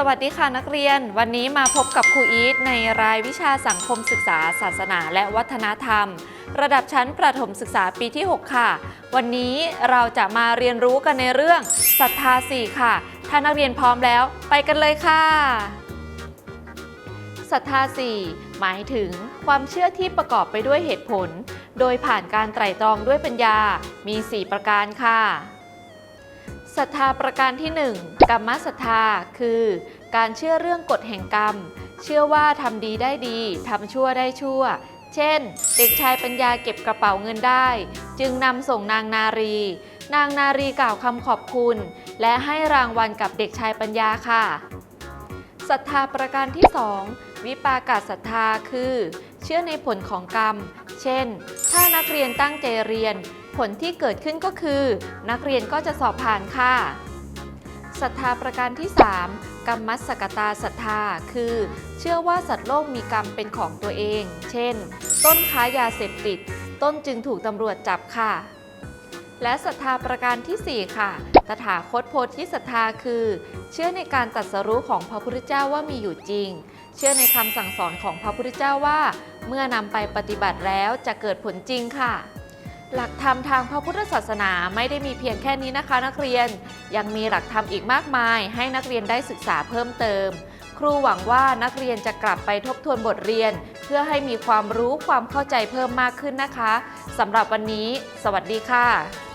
สวัสดีค่ะนักเรียน วันนี้มาพบกับครูอีทในรายวิชาสังคมศึกษา ศาสนาและวัฒนธรรม ระดับชั้นประถมศึกษาปีที่ 6 ค่ะ วันนี้เราจะมาเรียนรู้กันในเรื่องศรัทธาสี่ค่ะ ถ้านักเรียนพร้อมแล้ว ไปกันเลยค่ะศรัทธาสี่หมายถึงความเชื่อที่ประกอบไปด้วยเหตุผล โดยผ่านการไตร่ตรองด้วยปัญญามี 4 ประการค่ะ ศรัทธาประการที่ 1 กรรมศรัทธา คือ การเชื่อเรื่องกฎแห่งกรรม เชื่อว่าทำดีได้ดีทำชั่วได้ชั่ว เช่น เด็กชายปัญญาเก็บกระเป๋าเงินได้ จึงนำส่งนางนารี นางนารีกล่าวคำขอบคุณ และให้รางวัลกับเด็กชายปัญญาค่ะศรัทธาประการที่ 2 วิปากาศรัทธาคือ เชื่อในผลของกรรม เช่น ถ้านักเรียนตั้งใจเรียน ผลที่เกิดขึ้นก็คือ นักเรียนก็จะสอบผ่านค่ะศรัทธาประการที่ 3 กรรมัสกตาศรัทธา คือ เชื่อว่าสัตว์โลกมีกรรมเป็นของตัวเอง เช่น ต้นค้ายาเสพติด ต้นจึงถูกตำรวจจับค่ะ และศรัทธาประการทีสี่4 ค่ะ ตถาคตโพธิศรัทธาคือ เชื่อในการตรัสรู้ของพระพุทธเจ้าว่ามีอยู่จริง เชื่อในคำสั่งสอนของพระพุทธเจ้าว่า เมื่อนำไปปฏิบัติแล้วจะเกิดผลจริงค่ะ หลักธรรมทางพระพุทธศาสนาไม่ได้มีเพียงแค่นี้นะคะ นักเรียนยังมีหลักธรรมอีกมากมาย ให้นักเรียนได้ศึกษาเพิ่มเติม ครูหวังว่านักเรียนจะกลับไปทบทวนบทเรียน เพื่อให้มีความรู้ความเข้าใจเพิ่มมากขึ้นนะคะสำหรับวันนี้ สวัสดีค่ะ